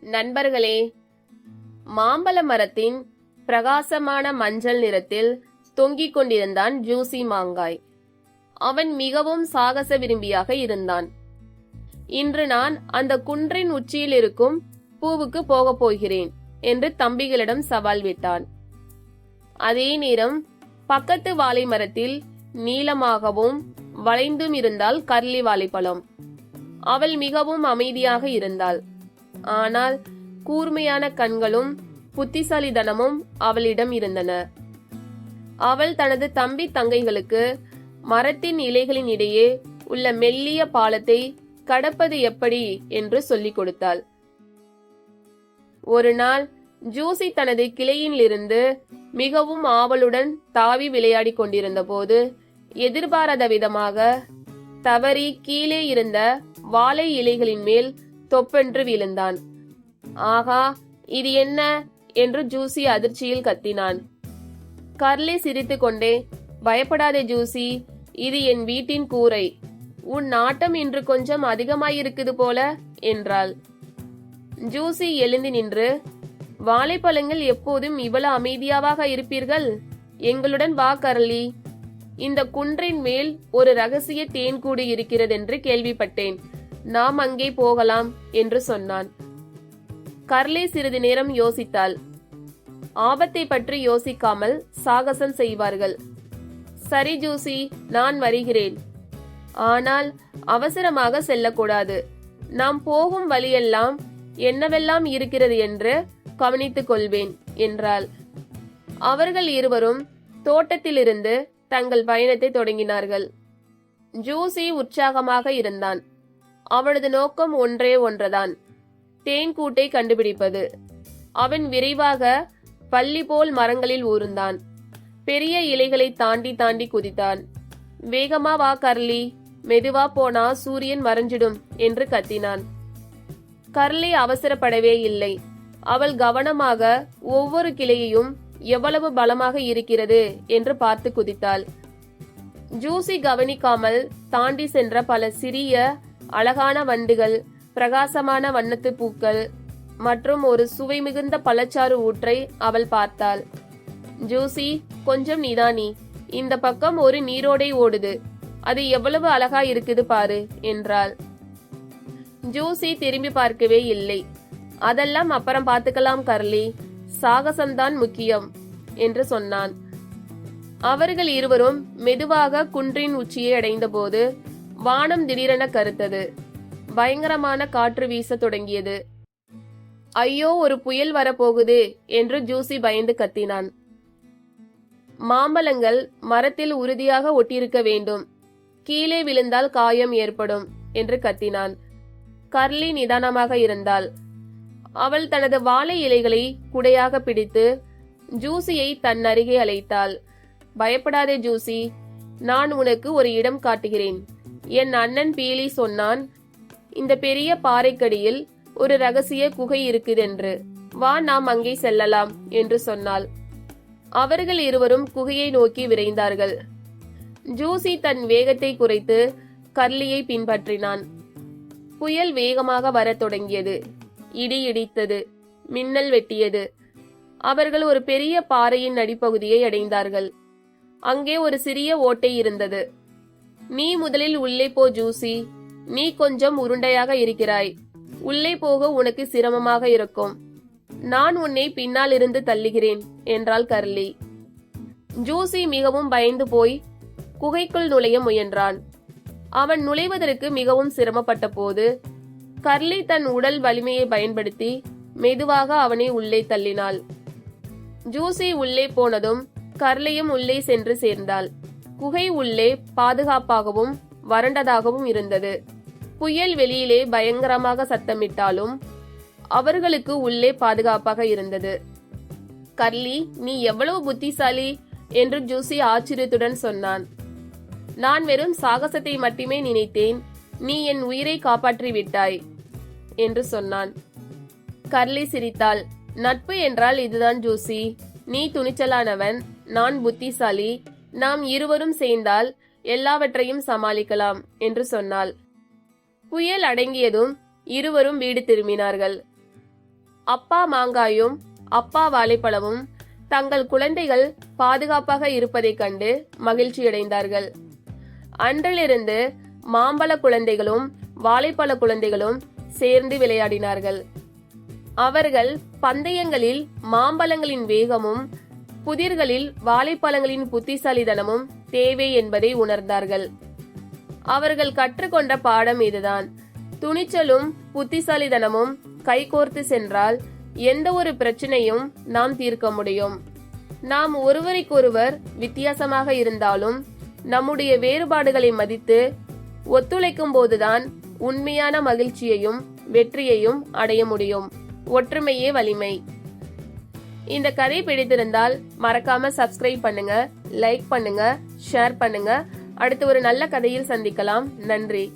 நண்பர்களே மாம்பழ மரத்தின் பிரகாசமான மஞ்சள் நிறத்தில் தொங்கிக் கொண்டிருந்தான் ஜூசி மாங்காய். அவன் மிகவும் சாகச விரும்பியாக இருந்தான். இன்று நான் அந்த குன்றின் உச்சியில் இருக்கும் பூவுக்கு போகப் போகிறேன் என்று தம்பிகளிடம் சவால் விட்டான். அதே நேரம் பக்கத்து வாழை மரத்தில் நீளமாகவும் வளைந்தும் இருந்தால் கர்லி வாழைப்பழம். அவள் மிகவும் அமைதியாக இருந்தாள். ஆனால் கூர்மையான கண்களும் புத்திசாலிதனமும் அவளிடம் இருந்தன. அவள் தனது தம்பி தங்கைகளுக்கு மரத்தின் இலைகளின் இடையே உள்ள மெல்லிய பாலத்தை கடப்பது எப்படி என்று சொல்லிக் கொடுத்தாள். ஒரு நாள் ஜூசி தனது கிளையிலிருந்து மிகவும் ஆவலுடன் தாவி விளையாடிக் கொண்டிருந்த போது எதிர்பாராத விதமாக தவறி கீழே இருந்த வாழை இலைகளின் மேல் தொப்பென்று விழுந்தான். ஆகா இது என்ன? என்று ஜூசி அதிர்ச்சியில் கத்தினான். கர்லி சிரித்துக்கொண்டே பயப்படாதே ஜூசி இது என் வீட்டின் கூரை. உன் நாட்டம் இன்று கொஞ்சம் அதிகமாயிருக்குது போல என்றாள். ஜூசி எழுந்து நின்று வாழைப்பழங்கள் எப்போதும் இவ்வளவு அமைதியாவாக இருப்பீர்கள்? எங்களுடன் வா கரளி இந்த குன்றின் மேல் ஒரு ரகசிய தேன்கூடு இருக்கிறதென்று கேள்விப்பட்டேன். நாம் அங்கே போகலாம் என்று சொன்னான். கர்லி சிறிது நேரம் யோசித்தாள். ஆபத்தை பற்றி யோசிக்காமல் சாகசம் செய்வார்கள். சரி ஜூசி நான் வருகிறேன். ஆனால் அவசரமாக செல்லக்கூடாது. நாம் போகும் வழியெல்லாம் என்னவெல்லாம் இருக்கிறது என்று கவனித்துக் கொள்வேன் என்றாள். அவர்கள் இருவரும் தோட்டத்திலிருந்து தங்கள் பயணத்தை தொடங்கினார்கள். ஜூசி உற்சாகமாக இருந்தான். அவனது நோக்கம் ஒன்றே ஒன்றுதான். தேன்கூட்டை கண்டுபிடிப்பது. அவன் விரைவாக பள்ளி போல் மரங்களில் ஊர்ந்தான். பெரிய இலைகளை தாண்டி தாண்டி குதித்தான். வேகமா வா கர்லி மெதுவா போனா சூரியன் மறைஞ்சிடும் என்று கத்தினான். கர்லி அவசரப்படவே இல்லை. அவள் கவனமாக ஒவ்வொரு கிளையையும் எவ்வளவு பலமாக இருக்கிறது என்று பார்த்து குதித்தாள். ஜூசி கவனிக்காமல் தாண்டி சென்ற பல சிறிய அழகான வண்டுகள் பிரகாசமான வண்ணத்து பூக்கள் மற்றும் ஒரு சுவை மிகுந்த பழச்சாறு ஊற்றை அவள் பார்த்தாள். ஜூசி கொஞ்சம் நிதானி இந்த பக்கம் ஒரு நீரோடை ஓடுது. அது எவ்வளவு அழகா இருக்குது பாரு என்றாள். ஜூசி திரும்பி பார்க்கவே இல்லை. அதெல்லாம் அப்புறம் பார்த்துக்கலாம் கர்லி. சாகசம்தான் முக்கியம் என்று சொன்னான். அவர்கள் இருவரும் மெதுவாக குன்றின் உச்சியை அடைந்தபோது வானம் திடீரென கருத்தது. பயங்கரமான காற்று வீசத் தொடங்கியது. ஐயோ ஒரு புயல் வரப்போகுது என்று ஜூசி பயந்து கத்தினான். மாம்பழங்கள் மரத்தில் உறுதியாக ஒட்டியிருக்க வேண்டும். கீழே விழுந்தால் காயம் ஏற்படும் என்று கத்தினான். கர்லி நிதானமாக இருந்தாள். அவள் தனது வாழை இலைகளை குடையாக பிடித்து ஜூசியை தன் அருகே அழைத்தாள். பயப்படாதே ஜூசி நான் உனக்கு ஒரு இடம் காட்டுகிறேன். என் அண்ணன் பீலி சொன்னான் இந்த பெரிய பாறைக்கடியில் ஒரு ரகசிய குகை இருக்குதென்று. வா நாம் அங்கே செல்லலாம் என்று சொன்னாள். அவர்கள் இருவரும் குகையை நோக்கி விரைந்தார்கள். ஜூசி தன் வேகத்தை குறைத்து கர்லியை பின்பற்றினான். புயல் வேகமாக வரத் தொடங்கியது. இடி இடித்தது மின்னல் வெட்டியது. அவர்கள் ஒரு பெரிய பாறையின் அடிப்பகுதியை அடைந்தார்கள். அங்கே ஒரு சிறிய ஓட்டை இருந்தது. நீ முதலில் உள்ளே போ ஜூசி. நீ கொஞ்சம் உருண்டையாக இருக்கிறாய். உள்ளே போக உனக்கு சிரமமாக இருக்கும். நான் உன்னை பின்னால் இருந்து தள்ளுகிறேன் என்றாள் கர்லி. ஜூசி மிகவும் பயந்து போய் குகைக்குள் நுழைய முயன்றான். அவன் நுழைவதற்கு மிகவும் சிரமப்பட்ட போது கர்லி தன் உடல் வலிமையை பயன்படுத்தி மெதுவாக அவனை உள்ளே தள்ளினாள். ஜூசி உள்ளே போனதும் கர்லியும் உள்ளே சென்று சேர்ந்தாள். குகை உள்ளே பாதுகாப்பாகவும் வறண்டதாகவும் இருந்தது. புயல் வெளியிலே பயங்கரமாக சத்தமிட்டாலும் அவர்களுக்கு உள்ளே பாதுகாப்பாக இருந்தது. கர்லி நீ எவ்வளவு புத்திசாலி? என்று ஜூசி ஆச்சரியத்துடன் சொன்னான். நான் வெறும் சாகசத்தை மட்டுமே நினைத்தேன். நீ என் உயிரை காப்பாற்றி விட்டாய் என்று சொன்னான். கர்லி சிரித்தாள். நட்பு என்றால் இதுதான் ஜூசி. நீ துணிச்சலானவன். நான் புத்திசாலி. நாம் இருவரும் சேர்ந்தால் எல்லாவற்றையும் சமாளிக்கலாம் என்று சொன்னாள். புயல் அடங்கியதும் இருவரும் வீடு திரும்பினார்கள். அப்பா மாங்காயும் அப்பா வாழைப்பழமும் தங்கள் குழந்தைகள் பாதுகாப்பாக இருப்பதைக் கண்டு மகிழ்ச்சியடைந்தார்கள். அன்றிலிருந்து மாம்பழ குழந்தைகளும் வாழைப்பழ குழந்தைகளும் சேர்ந்து விளையாடினார்கள். அவர்கள் பந்தயங்களில் மாம்பழங்களின் வேகமும் புதிர்களில் வாழைப்பழங்களின் புத்திசாலித்தனமும் தேவை என்பதை உணர்ந்தார்கள். அவர்கள் கற்றுக்கொண்ட பாடம் இதுதான். துணிச்சலும் புத்திசாலித்தனமும் கைகோர்த்து சென்றால் எந்த ஒரு பிரச்சனையும் நாம் தீர்க்க முடியும். நாம் ஒருவருக்கொருவர் வித்தியாசமாக இருந்தாலும் நம்முடைய வேறுபாடுகளை மதித்து ஒத்துழைக்கும் போதுதான் உண்மையான மகிழ்ச்சியையும் வெற்றியையும் அடைய முடியும். ஒற்றுமையே வலிமை. இந்த கதை பிடித்திருந்தால் மறக்காம சப்ஸ்கிரைப் பண்ணுங்க லைக் பண்ணுங்க ஷேர் பண்ணுங்க. அடுத்து ஒரு நல்ல கதையில் சந்திக்கலாம். நன்றி.